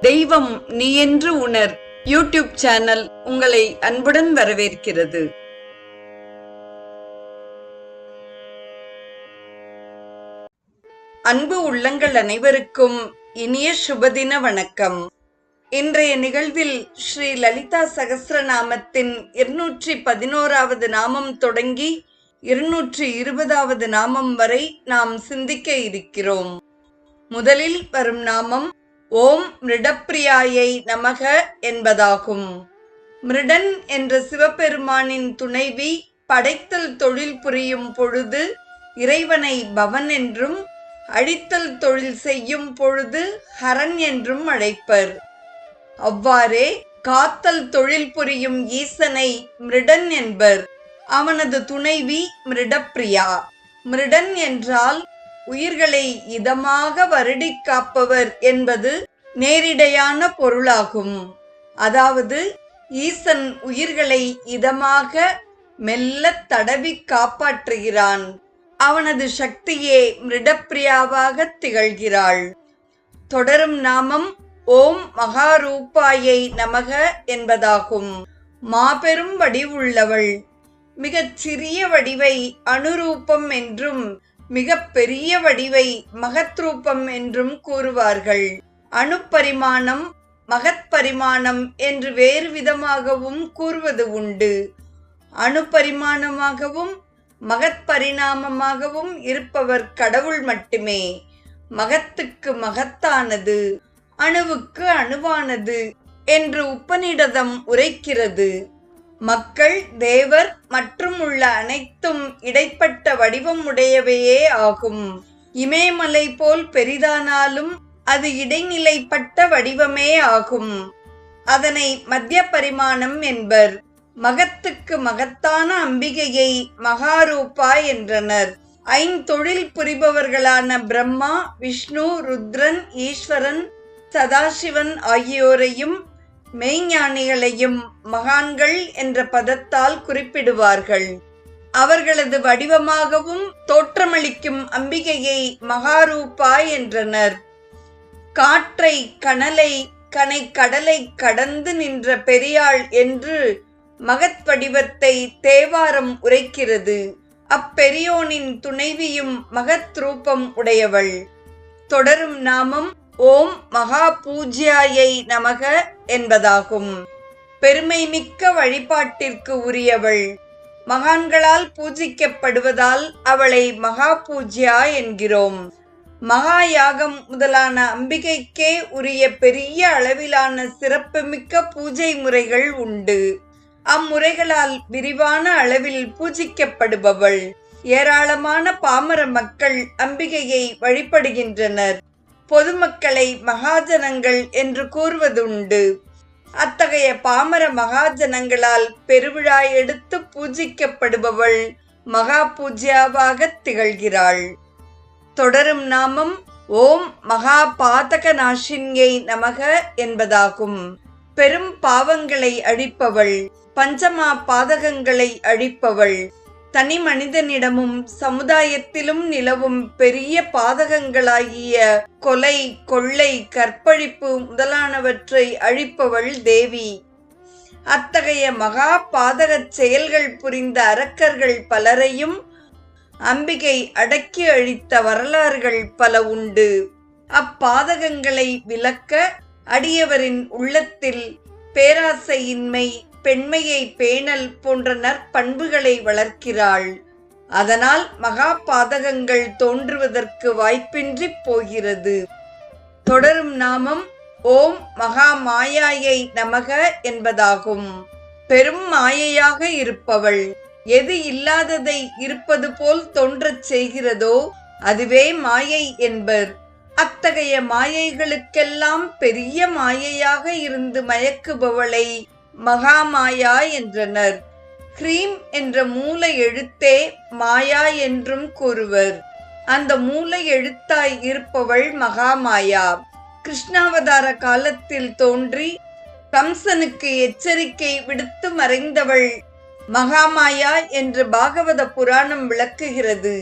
தெய்வம் நீ என்று உணர். யூடியூப் சேனல் உங்களை அன்புடன் வரவேற்கிறது. அன்பு உள்ளங்கள் அனைவருக்கும் இனிய சுபதின வணக்கம். இன்றைய நிகழ்வில் ஸ்ரீ லலிதா சகசிரநாமத்தின் இருநூற்றி பதினோராவது நாமம் தொடங்கி இருநூற்றி இருபதாவது நாமம் வரை நாம் சிந்திக்க இருக்கிறோம். முதலில் வரும் நாமம் ஓம் மிருடப்பிரியாயை நமக என்பதாகும். மிருடன் என்ற சிவபெருமானின் துணைவி படைத்தல் தொழில் புரியும் பொழுது இறைவனை பவன் என்றும் அழித்தல் தொழில் செய்யும் பொழுது ஹரன் என்றும் அழைப்பர். அவ்வாறே காத்தல் தொழில் புரியும் ஈசனை மிருடன் என்பர். அவனது துணைவி மிருடப்பிரியா. மிருடன் என்றால் உயிர்களை இதமாக வருடி காப்பவர் என்பது நேரிடையான பொருளாகும். அதாவது ஈசன் உயிர்களை இதமாக மெல்ல தடவி காப்பாற்றுகிறான். அவனது சக்தியே மிருடப்பிரியாவாக திகழ்கிறாள். தொடரும் நாமம் ஓம் மகாரூபாயை நமக என்பதாகும். மாபெரும் வடிவுள்ளவள். மிகச் சிறிய வடிவை அனுரூபம் என்றும் மிக பெரிய வடிவை மகத்ரூபம் என்றும் கூறுவார்கள். அணுப்பரிமாணம் மகத்பரிமாணம் என்று வேறு விதமாகவும் கூறுவது உண்டு. அணுப்பரிமாணமாகவும் மகத்பரிணாமமாகவும் இருப்பவர் கடவுள் மட்டுமே. மகத்துக்கு மகத்தானது அணுவுக்கு அணுவானது என்று உப்பனிடதம் உரைக்கிறது. மக்கள் தேவர் மற்றும் உள்ள அனைத்தும் இடைப்பட்ட வடிவம் உடையவையே ஆகும். இமயமலை போல் பெரிதானாலும் அது இடைநிலைப்பட்ட வடிவமே ஆகும். அதனை மத்திய பரிமாணம் என்பர். மகத்துக்கு மகத்தான அம்பிகையை மகாரூபா என்றனர். ஐந்தொழில் புரிபவர்களான பிரம்மா விஷ்ணு ருத்ரன் ஈஸ்வரன் சதாசிவன் ஆகியோரையும் மெய்ஞானிகளையும் மகான்கள் என்ற பதத்தால் குறிப்பிடுவார்கள். அவர்களது வடிவமாகவும் தோற்றமளிக்கும் அம்பிகையை மகாரூபா என்றனர். காற்றை கனலை கனை கடலை கடந்து நின்ற பெரியாள் என்று மகத் வடிவத்தை தேவாரம் உரைக்கிறது. அப்பெரியோனின் துணைவியும் மகத் ரூபம் உடையவள். தொடரும் நாமம் ஓம் மகா பூஜ்யாயை நமக என்பதாகும். பெருமை மிக்க வழிபாட்டிற்கு உரியவள். மகான்களால் பூஜிக்கப்படுவதால் அவளை மகா பூஜ்யா என்கிறோம். மகா யாகம் முதலான அம்பிகைக்கே உரிய பெரிய அளவிலான சிறப்புமிக்க பூஜை முறைகள் உண்டு. அம்முறைகளால் விரிவான அளவில் பூஜிக்கப்படுபவள். ஏராளமான பாமர மக்கள் அம்பிகையை வழிபடுகின்றனர். பொதுமக்களை மகாஜனங்கள் என்று கூறுவதுண்டு. அத்தகைய பாமர மகாஜனங்களால் பெருவிழா எடுத்து பூஜிக்கப்படுபவள் மகா பூஜ்யாவாக திகழ்கிறாள். தொடரும் நாமம் ஓம் மகா பாதக நாஷின்யை நமக என்பதாகும். பெரும் பாவங்களை அழிப்பவள் பஞ்சமா பாதகங்களை அழிப்பவள் தனி மனிதனிடமும் சமுதாயத்திலும் நிலவும் பெரிய பாதகங்களாகிய கொலை கொள்ளை கற்பழிப்பு முதலானவற்றை அழிப்பவள் தேவி. அத்தகைய மகா பாதகச் செயல்கள் புரிந்த அரக்கர்கள் பலரையும் அம்பிகை அடக்கி அழித்த வரலாறுகள் பல உண்டு. அப்பாதகங்களை விளக்க அடியவரின் உள்ளத்தில் பேராசையின்மை பெண்மையை பேணல் போன்ற நற்பண்புகளை வளர்க்கிறாள். அதனால் மகா பாதகங்கள் தோன்றுவதற்கு வாய்ப்பின்றி போகிறது. தொடரும் நாமம் ஓம் மகா மாயாயை நமக என்பதாகும். பெரும் மாயையாக இருப்பவள். எது இல்லாததை இருப்பது போல் தோன்றச் செய்கிறதோ அதுவே மாயை என்பர். அத்தகைய மாயைகளுக்கெல்லாம் பெரிய மாயையாக இருந்து மயக்குபவளை மகாமாயா என்றனர். கிரீம் என்ற மூல எழுத்தே மாயா என்றும் கூறுவர். அந்த மூல எழுத்தாய் இருப்பவள் மகாமாயா. கிருஷ்ணாவதார காலத்தில் தோன்றி கம்சனுக்கு எச்சரிக்கை விடுத்து மறைந்தவள் மகாமாயா என்று பாகவத புராணம் விளக்குகிறது.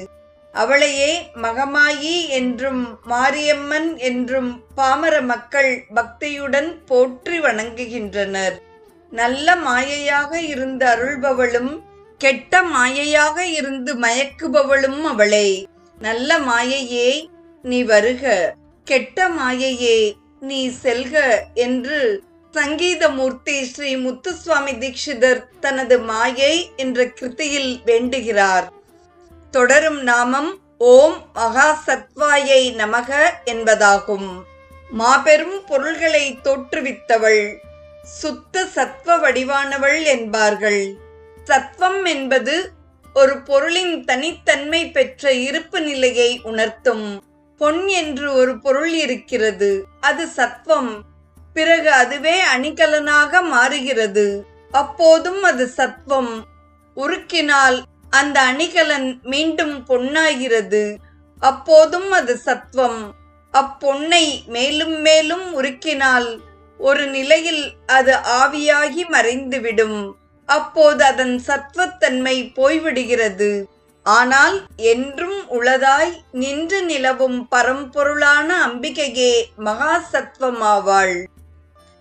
அவளையே மகமாயி என்றும் மாரியம்மன் என்றும் பாமர மக்கள் பக்தியுடன் போற்றி வணங்குகின்றனர். நல்ல மாயையாக இருந்து அருள்பவளும் கெட்ட மாயையாக இருந்து மயக்குபவளும் அவளே. நல்ல மாயையே நீ வருக கெட்ட மாயையே நீ செல்க என்று சங்கீதமூர்த்தி ஸ்ரீ முத்துசுவாமி தீட்சிதர் தனது மாயை என்ற கிருத்தியில் வேண்டுகிறார். தொடரும் நாமம் ஓம் மகா சத்வாயை நமக என்பதாகும். மாபெரும் பொருள்களை தோற்றுவித்தவள் சுத்த சத்வ வடிவானவள் என்பார்கள். சத்வம் என்பது ஒரு பொருளின் தனித்தன்மை பெற்ற இருப்பு நிலையை உணர்த்தும். பொன் என்று ஒரு பொருள் இருக்கிறது. அது சத்வம். பிறகு அதுவே அணிகலனாக மாறுகிறது. அப்போதும் அது சத்வம். உருக்கினால் அந்த அணிகலன் மீண்டும் பொன்னாகிறது. அப்போதும் அது சத்வம். அப்பொன்னை மேலும் மேலும் உருக்கினால் ஒரு நிலையில் அது ஆவியாகி மறைந்துவிடும். அப்போது அதன் சத்வத்தன்மை போய்விடுகிறது. ஆனால் என்றும் உளதாய் நின்று நிலவும் பரம்பொருளான அம்பிகையே மகா சத்வமாவாள்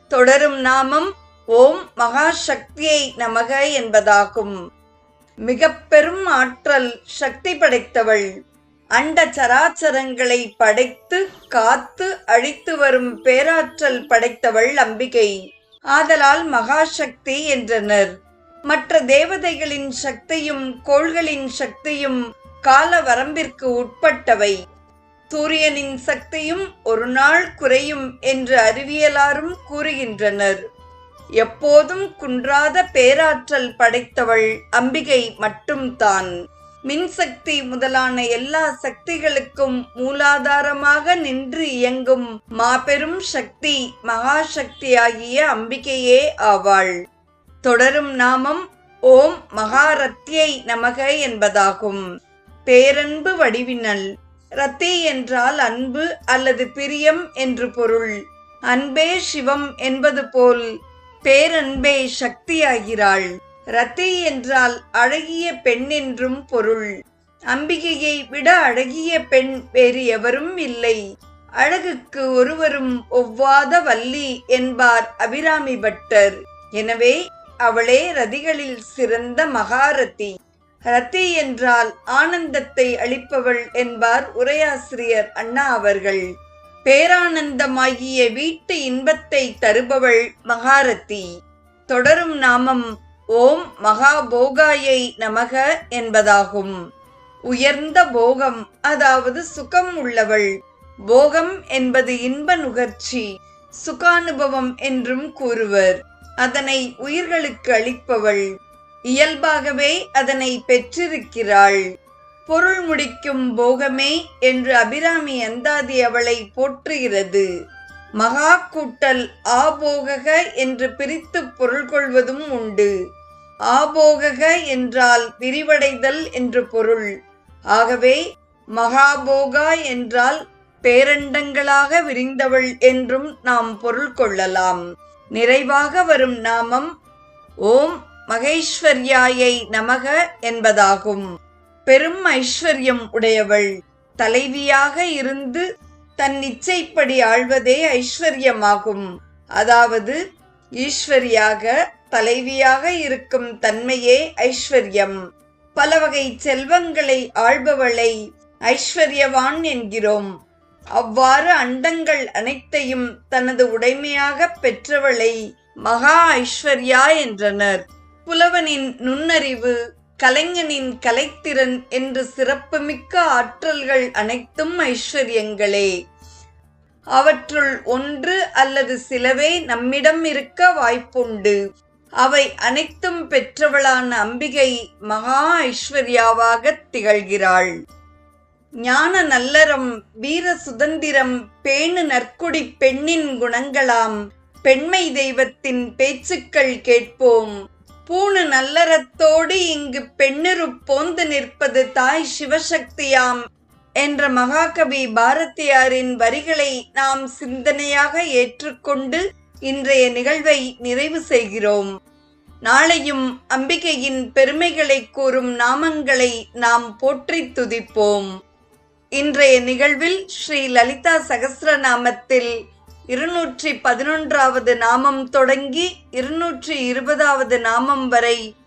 தொடரும் நாமம் ஓம் மகா சக்தியை நமக என்பதாகும். மிக பெரும் ஆற்றல் சக்தி படைத்தவள். அண்ட சராச்சரங்களை படைத்து காத்து அழித்து வரும் பேராற்றல் படைத்தவள் அம்பிகை ஆதலால் மகாசக்தி என்றனர். மற்ற தேவதைகளின் சக்தியும் கோள்களின் சக்தியும் கால வரம்பிற்கு உட்பட்டவை. சூரியனின் சக்தியும் ஒரு நாள் குறையும் என்று அறிவியலாரும் கூறுகின்றனர். எப்போதும் குன்றாத பேராற்றல் படைத்தவள் அம்பிகை மட்டும்தான். மின்சக்தி முதலான எல்லா சக்திகளுக்கும் மூலாதாரமாக நின்று இயங்கும் மாபெரும் சக்தி மகாசக்தியாகிய அம்பிகையே ஆவாள். தொடரும் நாமம் ஓம் மகாரத்தியை நமக என்பதாகும். பேரன்பு வடிவினல். ரத்தி என்றால் அன்பு அல்லது பிரியம் என்று பொருள். அன்பே சிவம் என்பது போல் பேரன்பே சக்தியாகிறாள். ரத்தை என்றால் அழகிய பெண் என்றும் பொருள். அம்பிகையை விட அழகிய பெண் வேறு எவரும் இல்லை. அழகுக்கு ஒருவரும் ஒவ்வாத வள்ளி என்பார் அபிராமி பட்டர். எனவே அவளே ரதிகளில் சிறந்த மகாரதி. ரத்தி என்றால் ஆனந்தத்தை அளிப்பவள் என்பார் உரையாசிரியர் அண்ணா அவர்கள். பேரானந்தமாகிய வீட்டு இன்பத்தை தருபவள் மகாரதி. தொடரும் நாமம் ஓம் மகாபோகாயை நமக என்பதாகும். உயர்ந்த போகம் அதாவது சுகம் உள்ளவள். போகம் என்பது இன்ப நுகர்ச்சி சுகானுபவம் என்றும் கூறுவர். அதனை உயிர்களுக்கு அளிப்பவள். இயல்பாகவே அதனை பெற்றிருக்கிறாள். பொருள் முடிக்கும் போகமே என்று அபிராமி அந்தாதி அவளை போற்றுகிறது. மகா கூட்டல் ஆபோகக என்று பிரித்து பொருள் கொள்வதும் உண்டு. ஆபோகக என்றால் விரிவடைதல் என்று பொருள். ஆகவே மகாபோகா என்றால் பேரண்டங்களாக விரிந்தவள் என்றும் நாம் பொருள் கொள்ளலாம். நிறைவாக வரும் நாமம் ஓம் மகேஸ்வர்யாயை நமக என்பதாகும். பெரும் ஐஸ்வர்யம் உடையவள். தலைவியாக இருந்து தன் இச்சைப்படி ஆழ்வதே ஐஸ்வர்யமாகும். அதாவது ஈஸ்வரியாக தலைவியாக இருக்கும் தன்மையே ஐஸ்வர்யம். பல வகை செல்வங்களை ஆள்பவளை ஐஸ்வர்யவான் என்கிறோம். அவ்வாறு அண்டங்கள் அனைத்தையும் தனது உடைமையாக பெற்றவளை மகா ஐஸ்வர்யா என்றனர். புலவனின் நுண்ணறிவு கலைஞனின் கலைத்திறன் என்று சிறப்புமிக்க ஆற்றல்கள் அனைத்தும் ஐஸ்வர்யங்களே. அவற்றுள் ஒன்று அல்லது சிலவே நம்மிடம் இருக்க வாய்ப்புண்டு. அவை அனைத்தும் பெற்றவளான அம்பிகை மகா ஐஸ்வர்யாவாக திகழ்கிறாள். ஞான நல்லறம் வீர சுதந்திரம் பேணு நற்குடி பெண்ணின் குணங்களாம் பெண்மை தெய்வத்தின் பேச்சுக்கள் கேட்போம். பூணு நல்லறத்தோடு இங்கு பெண்ணிரு போந்து நிற்பது தாய் சிவசக்தியாம் என்ற மகாகவி பாரதியாரின் வரிகளை நாம் சிந்தனையாக ஏற்றுக்கொண்டு இன்றைய நிகழ்வை நிறைவு செய்கிறோம். நாளையும் அம்பிகையின் பெருமைகளை கூறும் நாமங்களை நாம் போற்றி துதிப்போம். இன்றைய நிகழ்வில் ஸ்ரீ லலிதா சகஸ்ரநாமத்தில் இருநூற்றி பதினொன்றாவது நாமம் தொடங்கி இருநூற்றி இருபதாவது நாமம் வரை